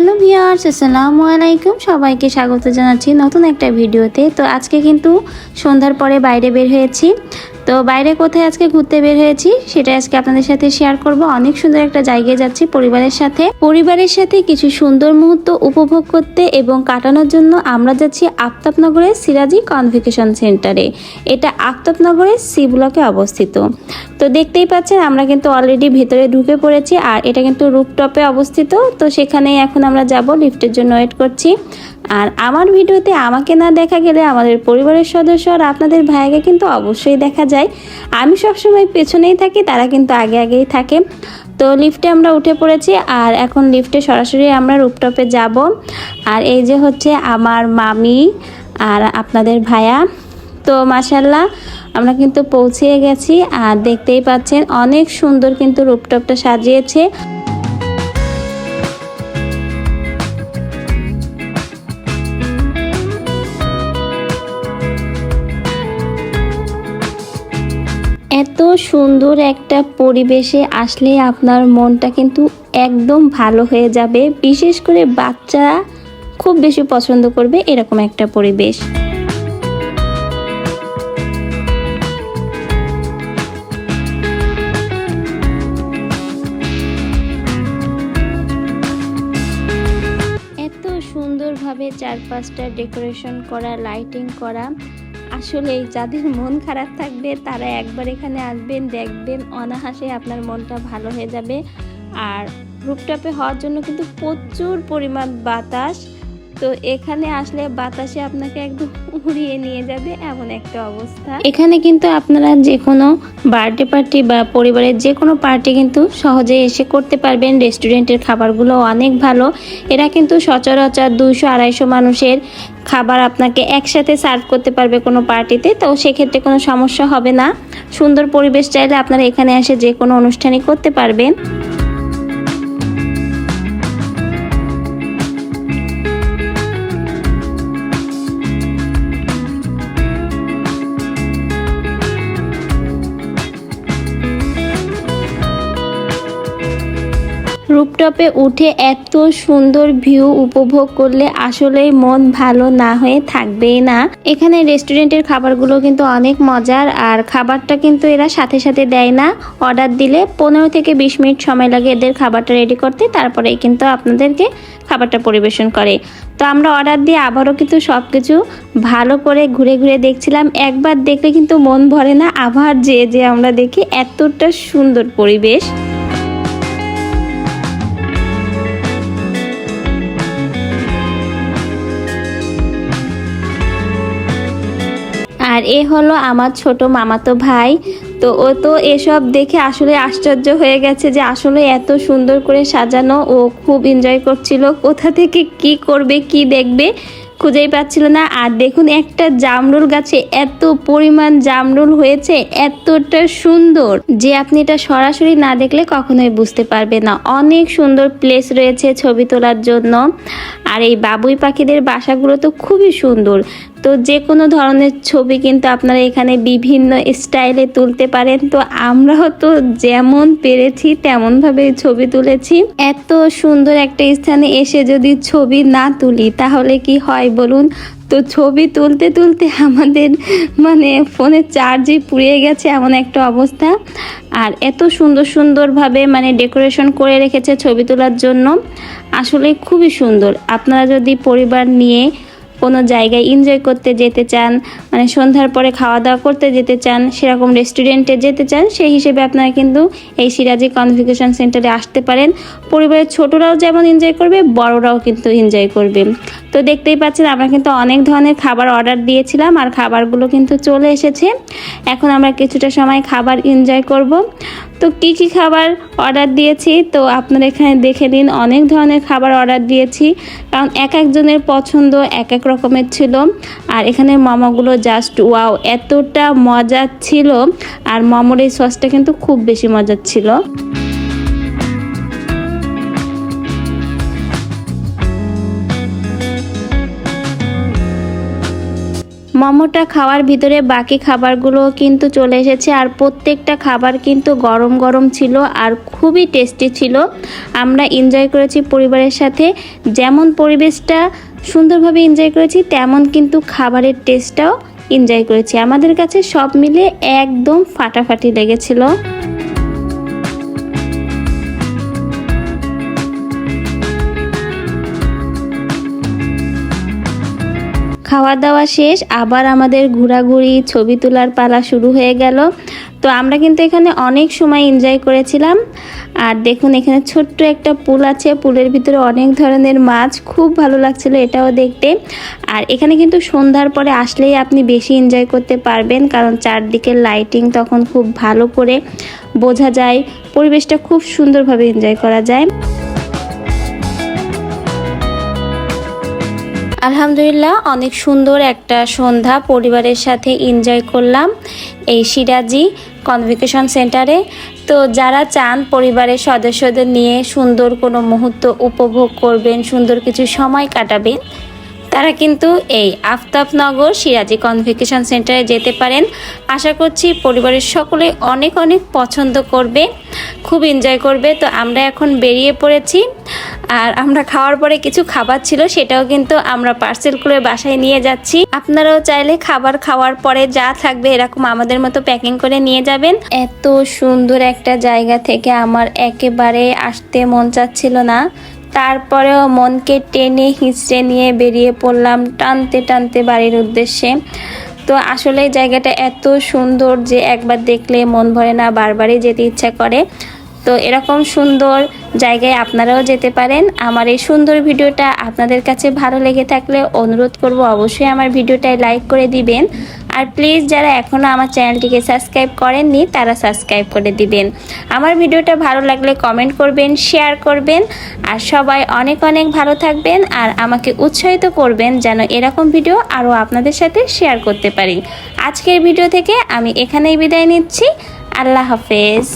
Hello viewers, আসসালামু আলাইকুম। সবাইকে স্বাগত জানাচ্ছি নতুন একটা ভিডিওতে। তো আজকে কিন্তু সন্ধ্যার পরে বাইরে বের হয়েছি। তো বাইরে কোথায় আজকে ঘুরতে বের হয়েছি, সেটা আজকে আপনাদের সাথে শেয়ার করব। অনেক সুন্দর একটা জায়গায় যাচ্ছি পরিবারের সাথে। পরিবারের সাথে কিছু সুন্দর মুহূর্ত উপভোগ করতে এবং কাটানোর জন্য আমরা যাচ্ছি আফতাবনগরের সিরাজি কনভিকেশন সেন্টারে। এটা আফতাবনগরের সি ব্লকে অবস্থিত। তো দেখতেই পাচ্ছেন, আমরা কিন্তু অলরেডি ভেতরে ঢুকে পড়েছি আর এটা কিন্তু রুপটপে অবস্থিত। তো সেখানেই এখন আমরা যাব, লিফটের জন্য ওয়েট করছি। আর আমার ভিডিওতে আমাকে না দেখা গেলে আমাদের পরিবারের সদস্য আর আপনাদের ভাইকে কিন্তু অবশ্যই দেখা যায়। আমি সবসময় পেছনেই থাকি, তারা কিন্তু আগে আগেই থাকে। তো লিফটে আমরা উঠে পড়েছি আর এখন লিফটে সরাসরি আমরা রুপটপে যাব। আর এই যে হচ্ছে আমার মামি আর আপনাদের ভাইয়া তো মাসাল্লাহ আমরা কিন্তু পৌঁছিয়ে গেছি আর দেখতেই পাচ্ছেন অনেক সুন্দর কিন্তু রুপটপটা সাজিয়েছে। এত সুন্দর একটা পরিবেশে আসলে আপনার মনটা কিন্তু একদম ভালো হয়ে যাবে। বিশেষ করে বাচ্চারা খুব বেশি পছন্দ করবে এরকম একটা পরিবেশ। চারপাশটা ডেকোরেশন করা লাইটিং করা, আসলে যাদের মন খারাপ থাকবে, তারা একবার এখানে আসবেন, দেখবেন অনাহাসে আপনার মনটা ভালো হয়ে যাবে। আর রুপটপে হওয়ার জন্য কিন্তু প্রচুর পরিমাণ বাতাস তো এখানে আসলে বাতাসে আপনাকে একদম উড়িয়ে নিয়ে যাবে এমন একটা অবস্থা। এখানে কিন্তু আপনারা যে কোনো বার্থডে পার্টি বা পরিবারের যে কোনো পার্টি কিন্তু সহজে এসে করতে পারবেন। রেস্টুরেন্টের খাবারগুলো অনেক ভালো। এরা কিন্তু সচরাচর দুইশো, আড়াইশো মানুষের খাবার আপনাকে একসাথে সার্ভ করতে পারবে কোনো পার্টিতে তো সেক্ষেত্রে কোনো সমস্যা হবে না। সুন্দর পরিবেশ চাইলে আপনারা এখানে এসে যে কোনো অনুষ্ঠানই করতে পারবেন। রুপটপে উঠে এত সুন্দর ভিউ উপভোগ করলে আসলেই মন ভালো না হয়ে থাকবেই না। এখানে রেস্টুরেন্টের খাবারগুলো কিন্তু অনেক মজার আর খাবারটা কিন্তু এরা সাথে সাথে দেয় না। অর্ডার দিলে পনেরো থেকে বিশ মিনিট সময় লাগে এদের খাবারটা রেডি করতে, তারপরেই কিন্তু আপনাদেরকে খাবারটা পরিবেশন করে। তো আমরা অর্ডার দিয়ে আবারও কিন্তু সব কিছু ভালো করে ঘুরে ঘুরে দেখছিলাম। একবার দেখলে কিন্তু মন ভরে না, আবার যে যে আমরা দেখি, এতটা সুন্দর পরিবেশ। আর এ হলো আমার ছোট মামাতো ভাই। তো ও তো এসব দেখে আসলে আশ্চর্য হয়ে গেছে যে আসলে এত সুন্দর করে সাজানো, ও খুব এনজয় করছিল। কোথা থেকে কি করবে, কি দেখবে খুঁজেই পাচ্ছিল না। আর দেখুন একটা জামরুল গাছে এত পরিমাণ জামরুল হয়েছে, এতটা সুন্দর যে আপনি এটা সরাসরি না দেখলে কখনোই বুঝতে পারবে না। অনেক সুন্দর প্লেস রয়েছে ছবি তোলার জন্য। আর এই বাবুই পাখিদের বাসাগুলো তো খুবই সুন্দর। তো যে কোনো ধরনের ছবি কিন্তু আপনারা এখানে বিভিন্ন স্টাইলে তুলতে পারেন। তো আমরাও তো যেমন পেরেছি তেমনভাবে ছবি তুলেছি। এত সুন্দর একটা স্থানে এসে যদি ছবি না তুলি, তাহলে কি হয় বলুন? তো ছবি তুলতে তুলতে আমাদের মানে ফোনের চার্জই পুড়িয়ে গেছে এমন একটা অবস্থা। আর এত সুন্দর সুন্দরভাবে মানে ডেকোরেশন করে রেখেছে ছবি তোলার জন্য। আসলে খুবই সুন্দর। আপনারা যদি পরিবার নিয়ে কোনো জায়গায় এনজয় করতে যেতে চান মানে সন্ধ্যার পরে খাওয়া দাওয়া করতে যেতে চান, সেরকম রেস্টুরেন্টে যেতে চান, সেই হিসেবে আপনারা কিন্তু এই সিরাজি কনভিকেশন সেন্টারে আসতে পারেন। পরিবারের ছোটরাও যেমন এনজয় করবে, বড়রাও কিন্তু এনজয় করবে। তো দেখতেই পাচ্ছেন আমরা কিন্তু অনেক ধরনের খাবার অর্ডার দিয়েছিলাম আর খাবারগুলো কিন্তু চলে এসেছে। এখন আমরা কিছুটা সময় খাবার এনজয় করব। তো কি কি খাবার অর্ডার দিয়েছি? তো আপনারা এখানে দেখে নিন, অনেক ধরনের খাবার অর্ডার দিয়েছি। কারণ এক একজনের পছন্দ এক এক রকমের ছিল। আর এখানে মোমোগুলো জাস্ট ওয়াও এতটা মজার ছিল। আর মোমোর এই সসটা কিন্তু খুব বেশি মজার ছিল। মোমোটা খাওয়ার ভিতরে বাকি খাবারগুলো কিন্তু চলে এসেছে আর প্রত্যেকটা খাবার কিন্তু গরম গরম ছিল আর খুবই টেস্টি ছিল। আমরা এনজয় করেছি পরিবারের সাথে। যেমন পরিবেশটা সুন্দরভাবে এনজয় করেছি, তেমন কিন্তু খাবারের টেস্টটাও এনজয় করেছি। আমাদের কাছে সব মিলে একদম ফাটাফাটি লেগেছিল। খাওয়া দাওয়া শেষ, আবার আমাদের ঘোরাঘুরি, ছবি তোলার পালা শুরু হয়ে গেল। তো আমরা কিন্তু এখানে অনেক সময় এনজয় করেছিলাম। আর দেখুন, এখানে ছোট্ট একটা পুল আছে। পুলের ভিতরে অনেক ধরনের মাছ। খুব ভালো লাগছিল এটাও দেখতে। আর এখানে কিন্তু সন্ধ্যার পরে আসলেই আপনি বেশি এনজয় করতে পারবেন। কারণ চারদিকের লাইটিং তখন খুব ভালো করে বোঝা যায়। পরিবেশটা খুব সুন্দরভাবে এনজয় করা যায়। আলহামদুলিল্লাহ, অনেক সুন্দর একটা সন্ধ্যা পরিবারের সাথে এনজয় করলাম এই সিরাজি কনভিকেশন সেন্টারে তো যারা চান পরিবারের সদস্যদের নিয়ে সুন্দর কোনো মুহূর্ত উপভোগ করবেন, সুন্দর কিছু সময় কাটাবেন তারা কিন্তু এই আফতাবনগর সিরাজি কনভিকেশন সেন্টারে যেতে পারেন। আশা করছি পরিবারের সকলে অনেক অনেক পছন্দ করবে, খুব এনজয় করবে। তো আমরা এখন বেরিয়ে পড়েছি। আর আমরা খাওয়ার পরে কিছু খাবার ছিল, সেটাও কিন্তু আমরা পার্সেল করে বাসায় নিয়ে যাচ্ছি। আপনারাও চাইলে খাবার খাওয়ার পরে যা থাকবে এরকম আমাদের মতো প্যাকিং করে নিয়ে যাবেন। এত সুন্দর একটা জায়গা থেকে আমার একেবারে আসতে মন চাচ্ছিল না। তারপরেও মনকে টেনে হিঁচড়ে নিয়ে বেরিয়ে পড়লাম টানতে টানতে বাড়ির উদ্দেশ্যে। তো আসলে জায়গাটা এত সুন্দর যে একবার দেখলে মন ভরে না, বারবারই যেতে ইচ্ছা করে। তো এরকম সুন্দর জায়গায় আপনারাও যেতে পারেন। আমার এই সুন্দর ভিডিওটা আপনাদের কাছে ভালো লেগে থাকলে অনুরোধ করব অবশ্যই আমার ভিডিওটায় লাইক করে দিবেন। আর প্লিজ যারা এখনও আমার চ্যানেলটিকে সাবস্ক্রাইব করেননি, তারা সাবস্ক্রাইব করে দিবেন। আমার ভিডিওটা ভালো লাগলে কমেন্ট করবেন শেয়ার করবেন, আর সবাই অনেক অনেক ভালো থাকবেন আর আমাকে উৎসাহিত করবেন যেন এরকম ভিডিও আরও আপনাদের সাথে শেয়ার করতে পারি। আজকের ভিডিও থেকে আমি এখানেই বিদায় নিচ্ছি। আল্লাহ হাফেজ।